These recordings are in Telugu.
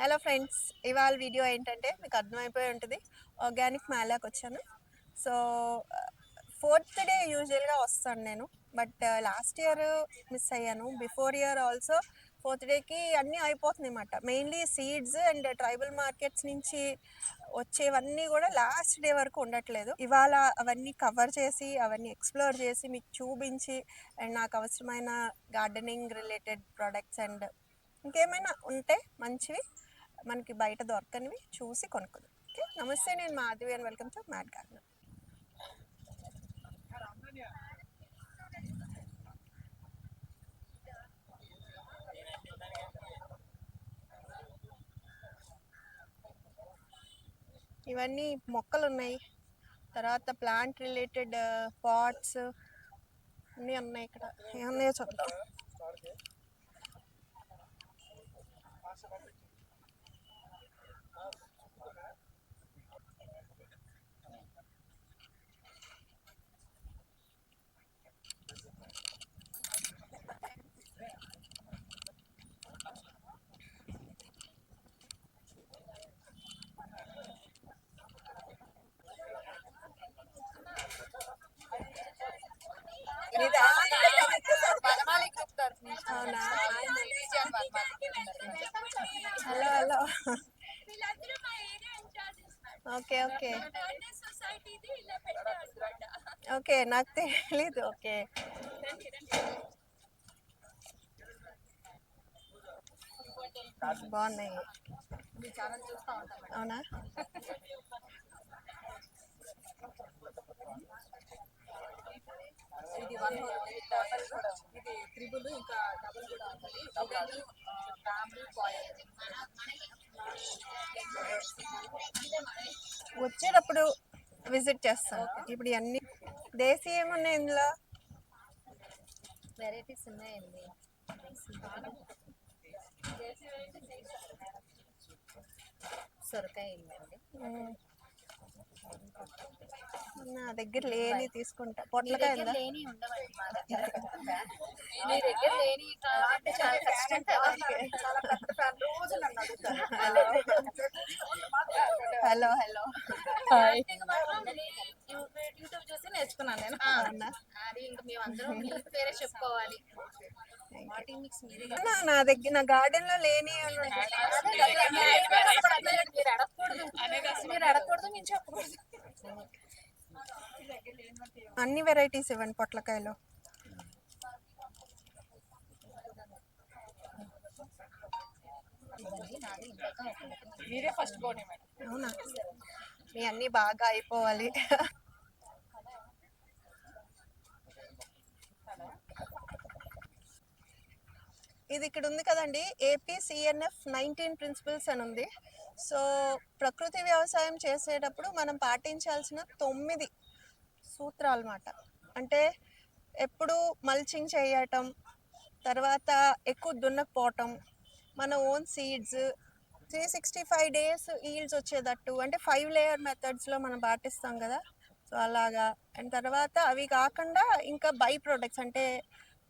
హలో ఫ్రెండ్స్ ఇవాళ వీడియో ఏంటంటే మీకు అర్థమైపోయి ఉంటుంది. ఆర్గానిక్ మేళాకి వచ్చాను. సో ఫోర్త్ డే యూజువల్గా వస్తాను నేను. బట్ లాస్ట్ ఇయర్ మిస్ అయ్యాను. బిఫోర్ ఇయర్ ఆల్సో ఫోర్త్ డేకి అన్నీ అయిపోతుంది అనమాట mainly seeds and tribal markets నుంచి వచ్చేవన్నీ కూడా లాస్ట్ డే వరకు ఉండట్లేదు. ఇవాళ అవన్నీ కవర్ చేసి అవన్నీ ఎక్స్ప్లోర్ చేసి మీకు చూపించి అండ్ నాకు అవసరమైన గార్డెనింగ్ రిలేటెడ్ ప్రొడక్ట్స్ అండ్ ఇంకేమైనా ఉంటే మంచివి మనకి బయట దొరకనివి చూసి కొనుక్కుందాం. ఓకే? నమస్తే నేను Madhavi and welcome to mat garden. ఇవన్నీ మొక్కలు ఉన్నాయి తర్వాత ప్లాంట్ రిలేటెడ్ పాట్స్ అన్నీ ఉన్నాయి ఇక్కడ. ఏమున్నాయో చూద్దాం. అవునా? Hello hello. Okay okay. Okay నాకు తెలీదు. ఓకే. బాగున్నాయి. అవునా? ఇది వన్ డబల్ ఇది త్రిబుల్ ఇంకా డబుల్ కూడా ఉంటుంది ఇది ఫ్యామిలీ వచ్చేటప్పుడు విజిట్ చేస్తాం ఇప్పుడు ఇవన్నీ దేశీ ఏమున్నాయి ఇందులో? వెరైటీస్ ఉన్నాయండి. సొరకాయ ఉందండి. నా దగ్గర లేని తీసుకుంటా. పొట్లకాయ ఉందా లేని ఉండవండి మా దగ్గర మీ దగ్గర లేని కావాలంటే చాలా కష్టం కదా హలో హలో. యూట్యూబ్ చూసి నేర్చుకున్నాను నేను. అది ఇంకా మేము అందరం మీ పేరే చెప్పుకోవాలి. నా నా దగ్గర నా గార్డెన్లో లేని. మీరు అడగకూడదు. మీరు అడగకూడదు మేము చెప్పకూడదు. అన్ని వెరైటీస్ ఇవ్వండి పొట్లకాయలో. మీరే ఫస్ట్ మేడం. అవునా? మీ అన్ని బాగా అయిపోవాలి. ఇది ఇక్కడ ఉంది కదండి ఏపీ సిఎన్ఎఫ్ నైన్టీన్ ప్రిన్సిపల్స్ అని ఉంది. సో ప్రకృతి వ్యవసాయం చేసేటప్పుడు మనం పాటించాల్సిన తొమ్మిది సూత్రాలు అన్నమాట అంటే ఎప్పుడు మల్చింగ్ చేయటం తర్వాత ఎక్కువ దున్నకపోవటం మన own seeds three sixty five days yields వచ్చేటట్టు అంటే ఫైవ్ లేయర్ మెథడ్స్లో మనం పాటిస్తాం కదా. సో అలాగా. అండ్ తర్వాత అవి కాకుండా ఇంకా బై ప్రొడక్ట్స్ అంటే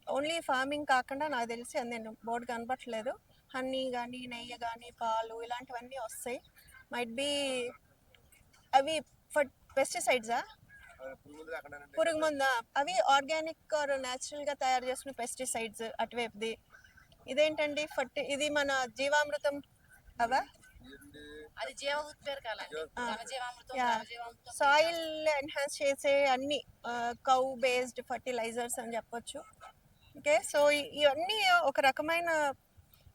ఓన్లీ ఫార్మింగ్ కాకుండా నాకు తెలిసి అది నేను బోర్డు కనపట్లేదు హనీ కానీ నెయ్యి కానీ పాలు ఇలాంటివన్నీ వస్తాయి. మైట్ బి అవి ఫర్ పెస్టిసైడ్సా పురుగు మందా అవి ఆర్గానిక్ ఆర్ న్యాచురల్గా తయారు చేసిన పెస్టిసైడ్స్ అటువైపుది. ఇదేంటండి? ఫర్టి ఇది మన జీవామృతం అవా అది జీవ ఉత్పేరకాలండి సాయిల్ ఎన్హాన్స్ చేసే అన్ని కౌ బేస్డ్ ఫర్టిలైజర్స్ అని చెప్పొచ్చు. ఓకే సో ఇవన్నీ ఒక రకమైన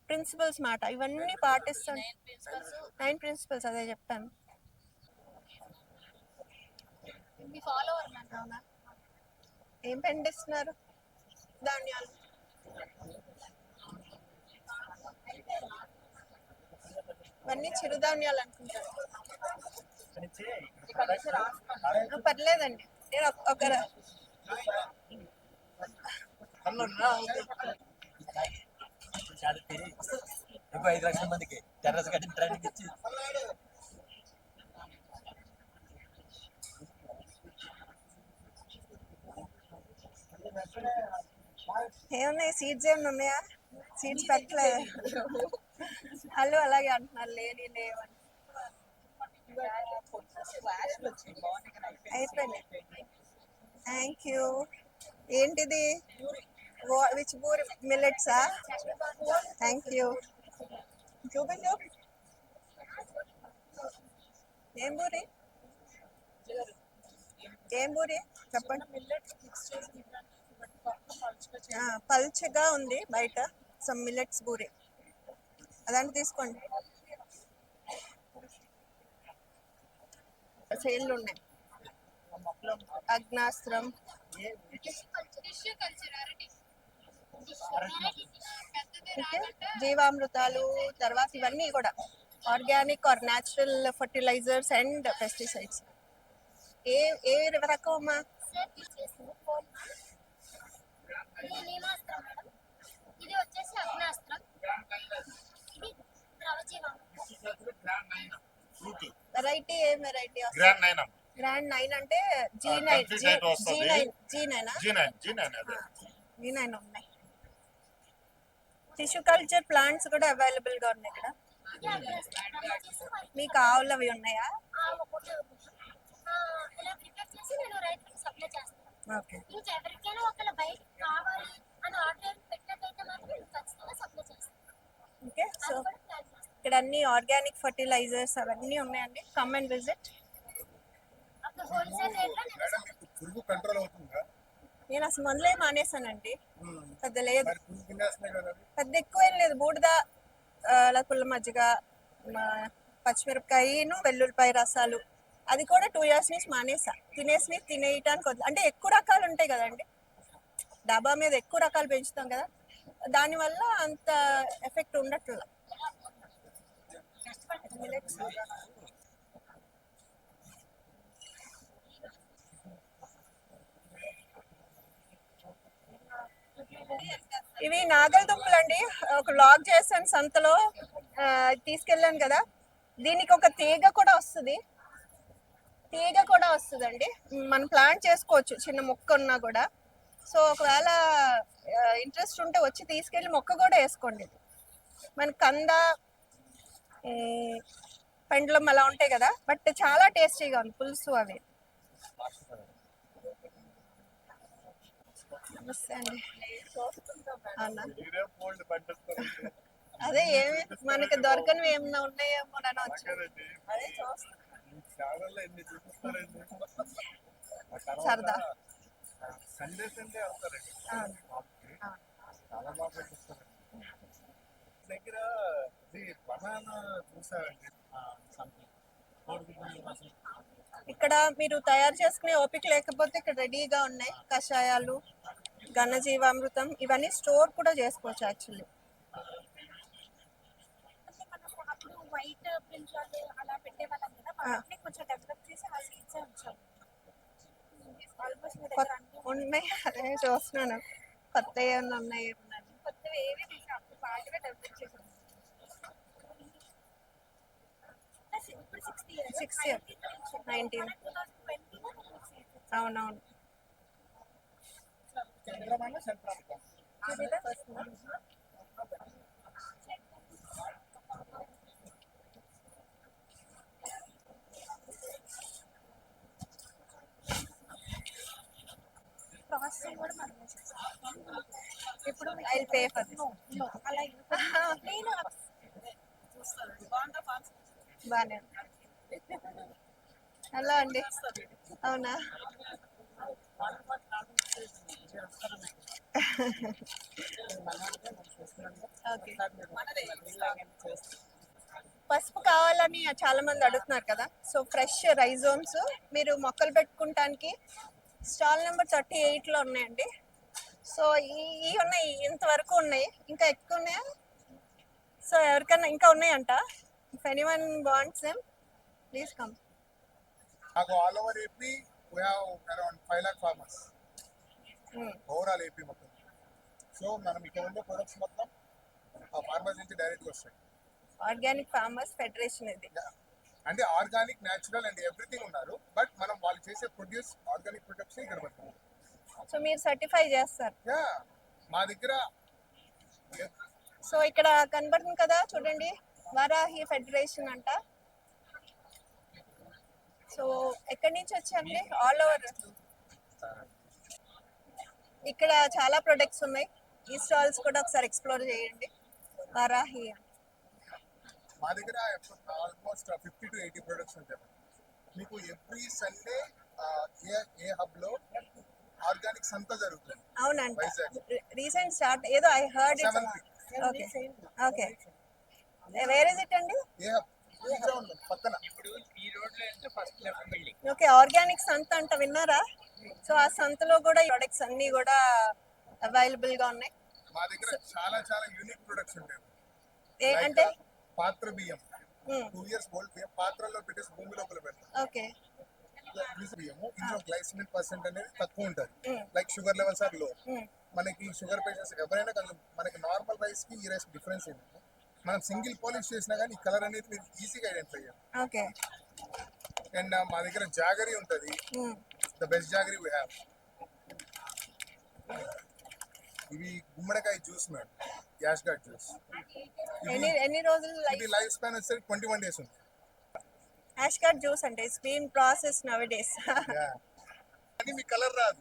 ప్రిన్సిపల్స్ మాట. ఇవన్నీ పాటిస్తాను నైన్ ప్రిన్సిపల్స్ నైన్ ప్రిన్సిపల్స్ అదే చెప్తాను. ఏం పండిస్తున్నారు? ధాన్యాలు. ఇవన్నీ చిరుధాన్యాలు అనుకుంటాను. ఆ, పర్లేదండి. నేను ఒక- ఐదు లక్షల మందికి. టెర్రస్ కట్టి ట్రైనింగ్ ఇచ్చి. ఏమున్నాయి? సీడ్స్ ఏమైనా ఉన్నాయా సీడ్స్ పెట్టలేదు వాళ్ళు అలాగే అంటున్నారు లేని లేవని. థ్యాంక్ యూ ఏంటిది? విచ్ బూర్ మిల్లెట్సా థ్యాంక్ యూ చూపించు ఏం బూరి ఏం బూరి చెప్పండి. పలుచగా పల్చగా ఉంది బయట. సమ్ మిల్లెట్స్ బూరి అదంటే తీసుకోండి. సేల్లు ఉన్నాయి అగ్నాస్త్రం జీవామృతాలు తర్వాత ఇవన్నీ కూడా. Organic or natural fertilisers and pesticides. ఏ ఏ రకం అమ్మా? ఇది వచ్చేసి అగ్నాస్త్రం. వెరైటీ ఏం variety grand nine. Grand nine అంటే G nine G. Nine G nine G nine G nine G nine ఉన్నాయి. టిష్యూ కల్చర్ ప్లాంట్స్ కూడా అవైలబుల్గా ఉన్నాయి ఇక్కడ. మీకు ఆవులు అవి ఉన్నాయా? ఓకే. ఇంకెవరికైనా ఒకవేళ బయట కావాలి అని ఆర్డర్ పెట్టినట్టయితే మాత్రం ఖచ్చితంగా సప్లై చేస్తాను ఓకే సో ఇక్కడ అన్ని ఆర్గానిక్ ఫర్టిలైజర్స్ అవన్నీ ఉన్నాయండి. కమ్ అండ్ విజిట్ నేను అసలు మొదలే మానేశానండి పెద్ద లేదు. పెద్ద ఎక్కువ ఏం లేదు. బూడిద అలా పుల్ల మజ్జిగ మా పచ్చిమిరపకాయను వెల్లుల్లిపాయ రసాలు అది కూడా టూ ఇయర్స్ నుంచి మానేసా. తినేసి తినేయటానికి వద్దు. అంటే ఎక్కువ రకాలు ఉంటాయి కదండి. డాబా మీద ఎక్కువ రకాలు పెంచుతాం కదా. దానివల్ల అంత ఎఫెక్ట్ ఉండట్ల. ఇవి నాగల దుంపలు అండి ఒక లాగ్ చేశాను సంతలో. తీసుకెళ్ళాను కదా. దీనికి ఒక తీగ కూడా వస్తుంది. తీగ కూడా వస్తుందండి. మనం ప్లాంట్ చేసుకోవచ్చు. చిన్న మొక్క ఉన్నా కూడా. సో ఒకవేళ ఇంట్రెస్ట్ ఉంటే వచ్చి తీసుకెళ్ళి మొక్క కూడా వేసుకోండి. మన కంద ఈ, పెండలం అలా ఉంటాయి కదా బట్ చాలా టేస్టీగా ఉంది పులుసు అవి. నమస్తే అండి. అదే ఏమి మనకి దొరకనివి ఏమైనా ఉన్నాయేమో అని వచ్చి సరదా. Sunday Sunday. చాలా బాగా చూపిస్తారండి దగ్గర ఇది బనానా చూసారండి. ఇక్కడ మీరు తయారు చేసుకునే ఓపిక లేకపోతే ఇక్కడ రెడీగా ఉన్నాయి కషాయాలు ఘనజీవామృతం ఇవన్నీ స్టోర్ కూడా చేసుకోవచ్చు యాక్చువల్లీ. వైట్ అలా పెట్టేవాళ్ళం కదా ఆ. వాటిని కొంచెం డెవలప్ చేసి ఆ సీడ్స్ ఉంచాం ఆల్మోస్ట్ మీ దగ్గర అన్ని ఉన్నాయి. అదే చూస్తున్నాను. కొత్త ఏమన్నా ఉన్నాయి? ఏమన్నా అని. కొత్తవి ఏవి తీసాం అప్పుడు బాగా డెవలప్ చేసాం ప్లస్ ఇప్పుడు sixty years Six years. Nineteen. Two thousand ట్వంటీలో అవునవును చంద్రమాన సెంట్రాలికా ప్రాసెసింగ్ కూడా మనమే చేస్తాం ఇప్పుడు ఐ పే ఫర్ అలా నేను బాగానే హలో అండి అవునా ఓకే పసుపు కావాలని చాలా మంది అడుగుతున్నారు కదా. సో ఫ్రెష్ రైజోమ్స్ మీరు మొక్కలు పెట్టుకుంటానికి స్టాల్ నెంబర్ థర్టీ ఎయిట్లో ఉన్నాయండి. సో ఈ ఉన్నాయి ఇంతవరకు ఉన్నాయి. ఇంకా ఎక్కువ ఉన్నాయా? సో ఎవరికైనా ఇంకా ఉన్నాయంట? If anyone wants em please come నాకు all over AP we have around five lakh farmers overall AP మొత్తం. సో మనం ఇక్కడ ఉండే ప్రొడక్ట్స్ మొత్తం ఆ ఫార్మర్స్ నుంచి డైరెక్ట్గా వస్తాయి. ఆర్గానిక్ ఫార్మర్స్ ఫెడరేషన్ ఇది. అంటే ఆర్గానిక్ న్యాచురల్ అండ్ ఎవ్రీథింగ్ ఉన్నారు. బట్ మనం వాళ్ళు చేసే ప్రొడ్యూస్ ఆర్గానిక్ ప్రొడక్ట్స్ ఇక్కడ పెడతాం. సో మీరు సర్టిఫై చేస్తారు. యా మా దగ్గర సో ఇక్కడ కనబడుతుంది కదా చూడండి. వరాహి ఫెడరేషన్ అంట. సో ఎక్కడి నుంచి వచ్చాయండి ఆల్ ఓవర్ ఇక్కడ చాలా ప్రొడక్ట్స్ ఉన్నాయి. ఈ స్టాల్స్ కూడా ఒకసారి ఎక్స్ప్లోర్ చేయండి. వరాహి మా దగ్గర almost fifty to eighty products ఉంటాయి. మీకు ఎవ్రీ సండే ఏ ఏ హబ్లో ఆర్గానిక్ సంత జరుగుతుంది. వైజాగ్. రీసెంట్ స్టార్ట్ ఏదో I heard. Okay okay where is it అండి? ఏ హబ్ ఈ గ్రౌండ్ పక్కన. ఇప్పుడు ఈ రోడ్లో వెళ్తే first left building okay organic సంత అంట విన్నారా? సో ఆ సంతలో కూడా ఈ ప్రొడక్ట్స్ అన్ని కూడా అవైలబుల్గా ఉన్నాయి. మా దగ్గర చాలా చాలా యూనిక్ ప్రొడక్ట్స్ ఉంటాయి. ఏ అంటే? పాత్ర బియ్యం. టూ ఇయర్స్ ఓల్డ్ బియ్యం పాత్రలో పెట్టేసి భూమి లోపల పెడతాం. బియ్యము ఇందులో గ్లైసిమిన్ పర్సెంట్ అనేది తక్కువ ఉంటుంది. లైక్ షుగర్ లెవెల్స్ ఆర్లో. మనకి షుగర్ పేషెంట్స్ ఎవరైనా మనకి నార్మల్ రైస్కి ఈ రైస్ డిఫరెన్స్ ఏంటంటే మనం సింగిల్ పాలిష్ చేసినా కానీ ఈ కలర్ అనేది మీరు ఈజీగా ఐడెంటిఫై చేయాలి. ఓకే. అండ్ మా దగ్గర జాగరీ ఉంటుంది. The best jaggery we have ఇవి గుమ్మడికాయ జ్యూస్ మేడం గ్యాస్ జ్యూస్ ఎన్ని ఎన్ని రోజులు ఇది లైఫ్? లైఫ్ స్పాన్ వచ్చేసరికి ట్వంటీ వన్ డేస్ ఉంది. హ్యాష్ కార్డ్ జ్యూస్ అంటే it's been process now days. అది మీ కలర్ రాదు.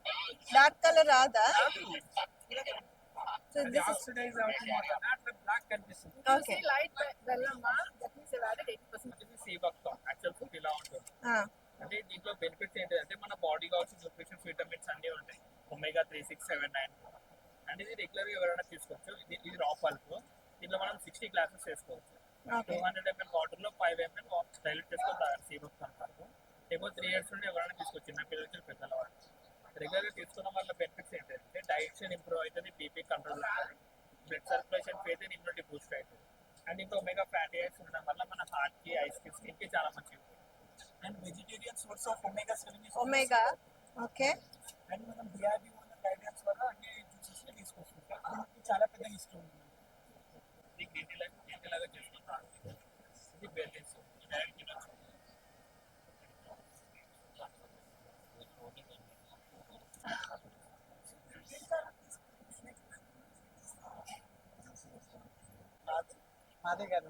డార్క్ కలర్ రాదా? సో దిస్ ఇస్ ఆక్సిడైజ్ అవుతుంది అట్లా బ్లాక్ కనిపిస్తుంది. ఓకే లైట్ బెల్లమ్మా దట్ మీన్స్ ఎయిటీ పర్సెంట్ ఇది సీబక్తం యాక్చువల్ ఫుడ్ ఇలా ఉంటుంది. అంటే దీంట్లో బెనిఫిట్స్ ఏంటంటే మన బాడీ కావాల్సిన న్యూట్రిషన్స్ విటమిన్స్ అన్నీ ఉంటాయి. Omega three six seven nine అంటే ఇది రెగ్యులర్గా ఎవరైనా తీసుకోవచ్చు. ఇది ఇది రా పల్ప్ దీంట్లో మనం సిక్స్టీ గ్లాసెస్ వేసుకోవచ్చు. ఓకే టూ హండ్రెడ్ ఎంఎల్ వాటర్లో ఫైవ్ ఎంఎల్ డైల్యూట్ చేసుకొని తాగాలి అంటారు లేకపోతే త్రీ ఇయర్స్ నుండి ఎవరైనా తీసుకోవచ్చు చిన్న పిల్లలకి పెద్దల వాళ్ళు. రెగ్యులర్గా తీసుకోవడం వల్ల బెనిఫిట్స్ ఏంటంటే డైజెషన్ ఇంప్రూవ్ అవుతుంది బీపీ కంట్రోల్ అవుతుంది. బ్లడ్ సర్క్యులేషన్ అయితే ఇమ్యూనిటీ బూస్ట్ అవుతుంది. అండ్ ఇంకా ఒమేగా ఫ్యాటీ యాసిడ్స్ ఉండడం వల్ల మన హార్ట్కి ఐస్కి స్కిన్కి చాలా మంచిది and vegetarian source of omega seven omega okay and మనం డిఆర్డీ ఉన్న గైడెన్స్ వల్ల అన్ని జ్యూసెస్ తీసుకొస్తుంటాం మనకి చాలా పెద్ద హిస్టరీ ఉంది ఇది గ్రీన్ లాగా గ్రీన్ లాగా చేసుకుంటాం ఇది బెర్రీస్ డైరెక్ట్ తినొచ్చు అదే కదా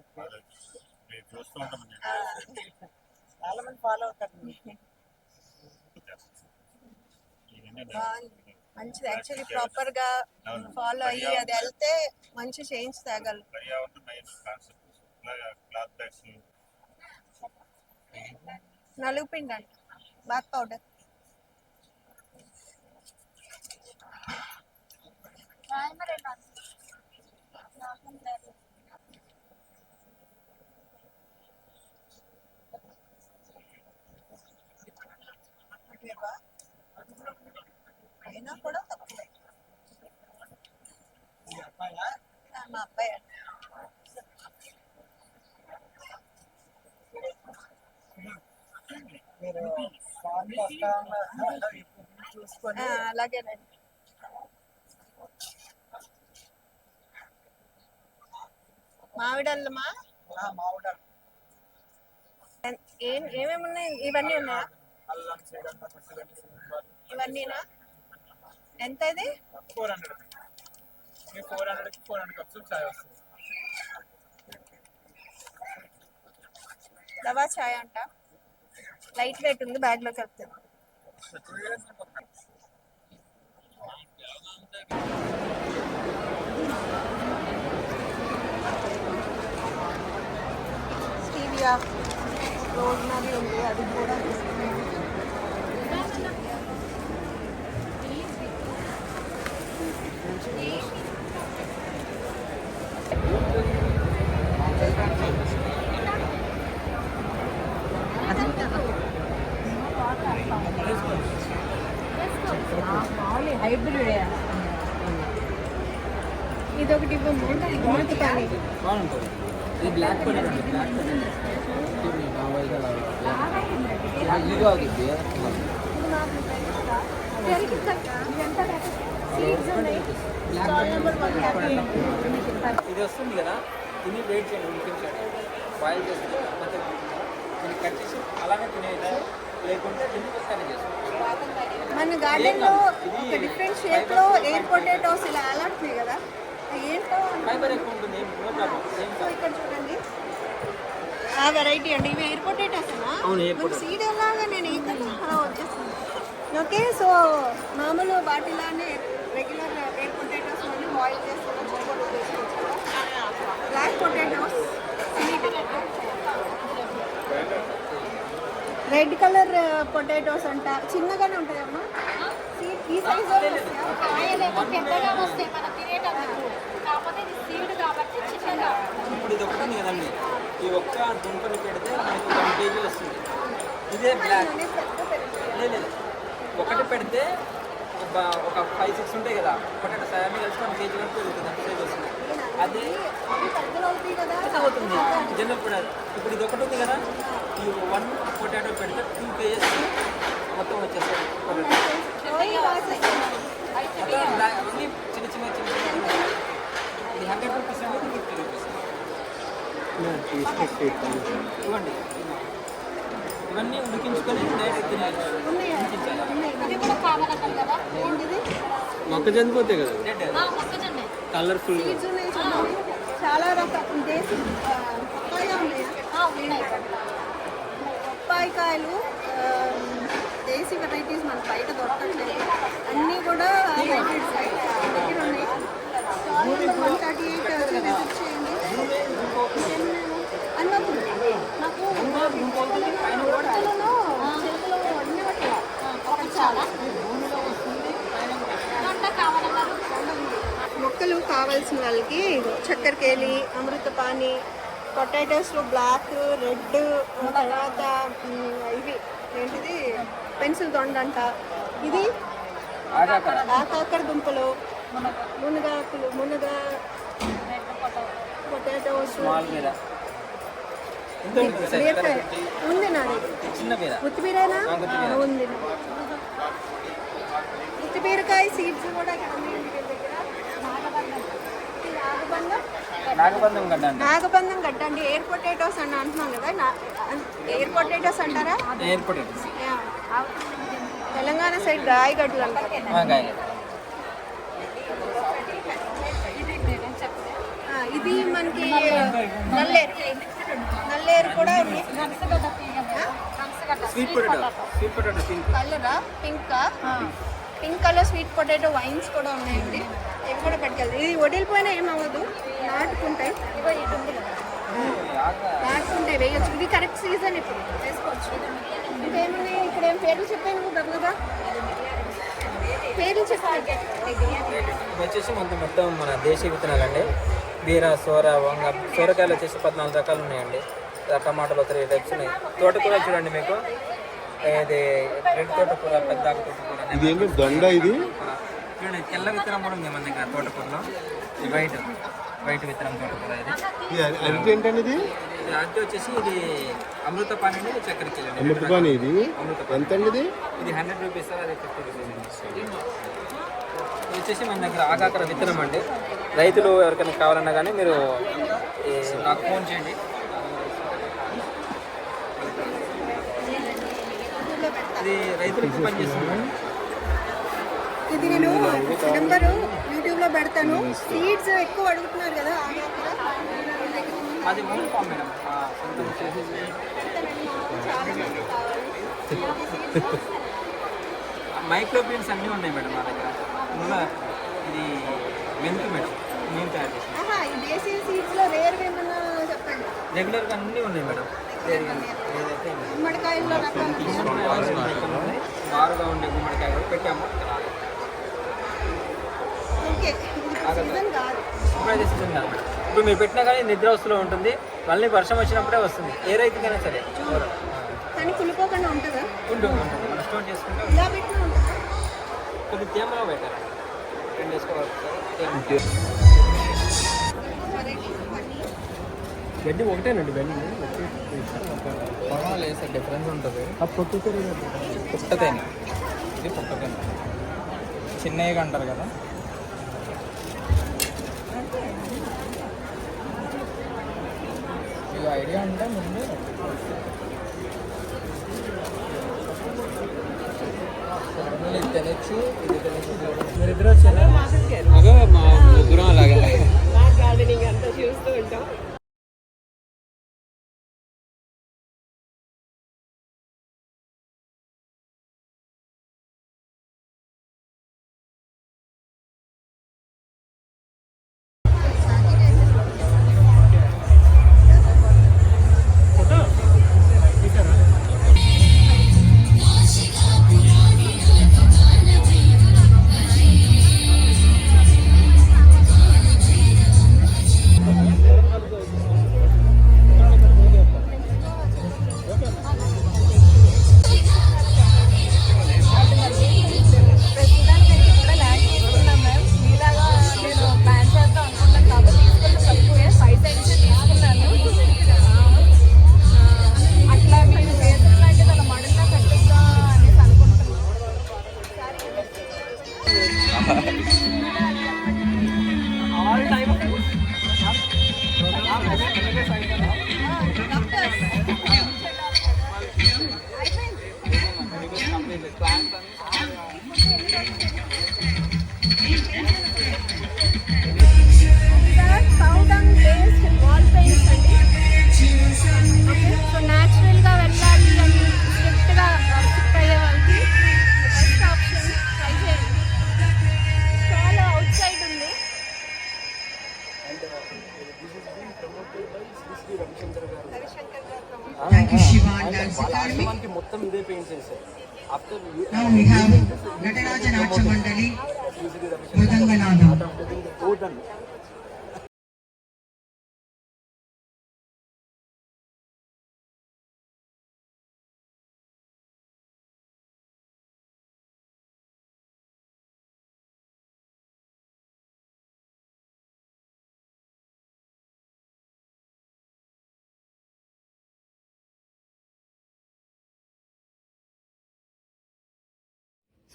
మేము చూస్తూ ఉంటాం చాలా మంది ఫాలో అవుతారు బాగుంది మంచిది. యాక్చువల్లీ ప్రాపర్గా ఫాలో అయ్యి అది వెళ్తే మంచి చేంజ్ తేగలరు. నలుగు పిండి అంట. బాత్ పౌడర్ అయినా కూడా తక్కువే. మా అబ్బాయి? అలాగేనండి. మామిడల్లమా ఏమేమి ఉన్నాయి ఇవన్నీ ఉన్నాయా? ఇవన్నీనా? ఎంత ఇది ఫోర్ హండ్రెడ్. మీ ఫోర్ హండ్రెడ్కి ఫోర్ హండ్రెడ్ కప్స్ చాయ్ వస్తుంది. రవా చాయ్ అంట. లైట్ వెయిట్ ఉంది బ్యాగ్లోకి వెళ్తుంది స్టీవియా రోజ్మరీ ఉంది అది కూడా తీసుకున్నాను ఇది ఒకటి ఇవ్వము బాగుంటుంది ఇది బ్లాక్ బ్లాక్ ఇది ఇది వస్తుంది కదా ఇది వెయిట్ చేయండి ఉడికించండి బాయిల్ చేస్తే దీన్ని కట్ చేసి అలానే తినేయచ్చు లేకుంటే దీన్ని కర్రీ చేసుకోండి మన గార్డెన్లో ఒక డిఫరెంట్ షేప్లో ఎయిర్ పొటాటోస్ ఇలా అలాడుతున్నాయి కదా. ఏంటో ఫైబర్ ఎక్కువ ఉంటుంది ఇక్కడ చూడండి. ఆ వెరైటీ అండి. ఇవి ఎయిర్ పొటాటోస్ అవును. సీడ్ ఎలాగా నేను ఇక్కడ వచ్చేస్తుంది ఓకే సో మామూలు వాటిలానే రెగ్యులర్ ఎయిర్ పొటాటోస్ అన్ని బాయిల్ చేసుకోవచ్చు black potatoes red colour potatoes అంట. చిన్నగానే ఉంటాయమ్మా Seed ఈ సైజ్ కాయలేమో పెద్దగా వస్తాయి మనం తినేటప్పుడు. కాకపోతే ఇది సీడ్ కాబట్టి చిన్నగా. ఇప్పుడు ఇది కదండి. ఈ ఒక్క దుంపని పెడితే మనకి వన్ కేజీ వస్తుంది. ఇదే బ్లాక్ లేదు. ఒకటి పెడితే ఒక ఒక ఫైవ్ సిక్స్ ఉంటాయి కదా పొటాటో సయాన్ని కలిసి వన్ కేజీ వరకు పెరుగుతుంది అంత సైజ్ వస్తుంది అదే అవుతుంది జనరల్ పొటాటో ఇప్పుడు ఇది ఒకటి ఉంది కదా ఈ వన్ పొటాటో పెడితే టూ కేజెస్ మొత్తం వచ్చేస్తాయి పొటాటో చిన్న చిన్న చిన్న చిన్న ఇది హండ్రెడ్ రూపీస్ అనేది ఫిఫ్టీ రూపీస్ ఇవ్వండి ఇవన్నీ ఉడికించుకొని డైరెక్ట్ మొక్కజొన్న పోతే కదా? కలర్ఫుల్ సీడ్స్ ఉన్నాయి చూడండి. చాలా రకాల దేశీ పప్పాయికాయలు దేశీ వెరైటీస్ మన బయట దొరకట్లేదు. అన్నీ కూడా హైబ్రిడ్స్ దగ్గర ఉన్నాయి. వన్ థర్టీ ఎయిట్ విజిట్ చేయండి అన్నప్పుడు నాకు చెరుకులలో చెరుకులో అన్ని పట్టాలి ఒకటి చాలా దొండ కావాలన్నారు మొక్కలు కావాల్సిన వాళ్ళకి ఇగో చక్కెరకేళి అమృతపాణి పొటాటోస్లో బ్లాక్ రెడ్ తర్వాత ఇవి. ఏంటిది? పెన్సిల్ దొండ అంట ఇది ఆకాకర దుంపలు మునగాకులు మునగ పొటాటోస్ స్మాల్ బీర ఎంత ఉంటుంది సార్ బీరకాయ ఉంది నా దగ్గర చిన్న బీర ఉత్తిబీరేనా ఆ, ఉత్తిబీర. ఉంది. ఉత్తిబీరకాయ సీడ్స్ కూడా నాగబంధం. గడ్డండి ఎయిర్ పొటాటోస్ అని అంటున్నాం కదా ఎయిర్ పొటాటోస్ అంటారా? Air potatoes. Yeah. Telangana side గాయగడ్డలు. అంటారు ఇది మనకి నల్లేరు నల్లేరు కూడా ఉంది. Sweet potato sweet potato pink కలరా? Pink pink colour sweet potato vines కూడా ఉన్నాయండి. ఇవి కూడా పట్టుకెళ్తాయి ఇది వడిలిపోయినా ఏమవ్వదు నాటుకుంటాయి. ఇగో ఇది ఉంది కదా నాటుకుంటాయి వేయొచ్చు. ఇది కరెక్ట్ సీజన్ ఇప్పుడు. వేసుకోవచ్చు. ఇంకేమున్నాయి? ఇక్కడ ఏం పేర్లు చెప్పాను కదా పేర్లు చెప్పాను ఇవి వచ్చేసి మొత్తం మొత్తం మన దేశీయ విత్తనాలండి. బీర సోర వంగ సోరకాయలు వచ్చేసి పద్నాలుగు రకాలు ఉన్నాయండి. టమాటాలు త్రీ టైప్స్ ఉన్నాయి. తోటకూర చూడండి మీకు. ఇది రెడ్ తోటకూర పెద్ద తోటకూర దొండ ఇది? చూడండి తెల్ల విత్తనం కూడా ఉంది మన దగ్గర తోటకూరలో. వైట్ వైట్ విత్తనం తోటకూర ఇది. ఇది అరటి ఏంటండి ఇది అది వచ్చేసి ఇది అమృత పానీ చక్కెరకి వెళ్ళండి అమృతపాణి ఇది. ఎంత అండి ఇది? ఇది హండ్రెడ్ రూపీస్ అది ఫిఫ్టీ రూపీస్ ఇది వచ్చేసి మన దగ్గర ఆకాకర విత్తనం అండి. రైతులు ఎవరికైనా కావాలన్నా కానీ మీరు నాకు ఫోన్ చేయండి. ఇది రైతులకు పనిచేస్తుంది? ఇది నేను నెంబరు యూట్యూబ్లో పెడతాను. సీడ్స్ ఎక్కువ అడుగుతున్నారు కదా. అది ఓన్ ఫామ్ మేడం ఆ, సొంతం చేసేసి చాలా మంది కావాలి మైక్రో బీన్స్ అన్నీ ఉన్నాయి మేడం మా దగ్గర. ఇది మెంతు మేడం మేము తయారు చేసాం ఆహా, ఈ దేశీ సీడ్స్లో రేర్ ఏమన్నా చెప్పండి? రెగ్యులర్గా అన్నీ ఉన్నాయి మేడం. బారుగా ఉండే గుమ్మడికాయ పెట్టాము. సీజన్ కాదు. ఇప్పుడు మీరు పెట్టినా కానీ నిద్ర వస్తులో ఉంటుంది. మళ్ళీ వర్షం వచ్చినప్పుడే వస్తుంది. ఏ రైతుకైనా సరే. కానీ కులిపోకుండా ఉంటుందా? ఉంటుంది ఉంటుంది. మనం స్టోర్ చేసుకుంటే కొద్ది తేమలో పెట్టాలి రెండు వేసుకోవాలి. గడ్డి ఒకటేనండి గడ్డి లేదు సార్ డిఫరెన్స్ ఉంటుంది. పుట్టతేన. ఇది పుట్టతేన. చిన్నగా అంటారు కదా. ఇది ఐడియా ఉంటే ముందు మీరిద్దరు మా దూరం అలాగే. గార్డెనింగ్ అంతా చూస్తూ ఉంటాం. 班分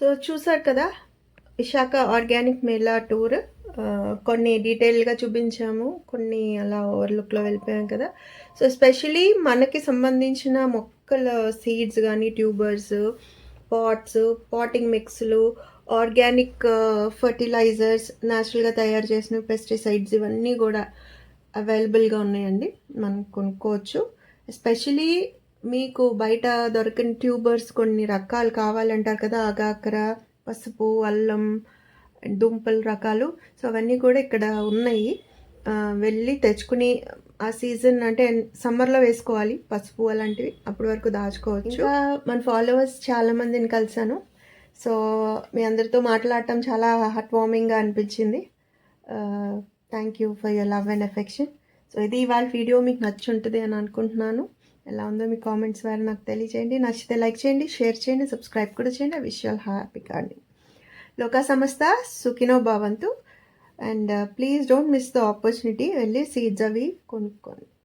సో చూసారు కదా విశాఖ ఆర్గానిక్ మేళా టూర్. కొన్ని డీటెయిల్గా చూపించాము కొన్ని అలా ఓవర్లుక్లో వెళ్ళిపోయాం కదా. సో స్పెషలీ మనకి సంబంధించిన మొక్కల సీడ్స్ కానీ ట్యూబర్స్ పాట్స్ పాటింగ్ మిక్స్లు ఆర్గానిక్ ఫర్టిలైజర్స్ న్యాచురల్గా తయారు చేసిన పెస్టిసైడ్స్ ఇవన్నీ కూడా అవైలబుల్గా ఉన్నాయండి. మనం కొనుక్కోవచ్చు. ఎస్పెషలీ మీకు బయట దొరకని ట్యూబర్స్ కొన్ని రకాలు కావాలంటారు కదా ఆగాకర పసుపు అల్లం దుంపల రకాలు. సో అవన్నీ కూడా ఇక్కడ ఉన్నాయి. వెళ్ళి తెచ్చుకుని ఆ సీజన్ అంటే సమ్మర్లో వేసుకోవాలి. పసుపు అలాంటివి అప్పటి వరకు దాచుకోవచ్చు. ఇంకా మన ఫాలోవర్స్ చాలా మందిని కలిసాను సో మీ అందరితో మాట్లాడటం చాలా హార్ట్ వార్మింగ్గా అనిపించింది. Thank you for your love and affection so ఇది ఇవాళ వీడియో మీకు నచ్చి ఉంటుంది అని అనుకుంటున్నాను. ఎలా ఉందో మీ కామెంట్స్ ద్వారా నాకు తెలియజేయండి నచ్చితే లైక్ చేయండి షేర్ చేయండి సబ్స్క్రైబ్ కూడా చేయండి. విషయాలు హ్యాపీ అండి లోకా సంస్థ సుఖినో భవంతు and please don't miss the opportunity వెళ్ళి సీడ్స్ అవి కొనుక్కోండి.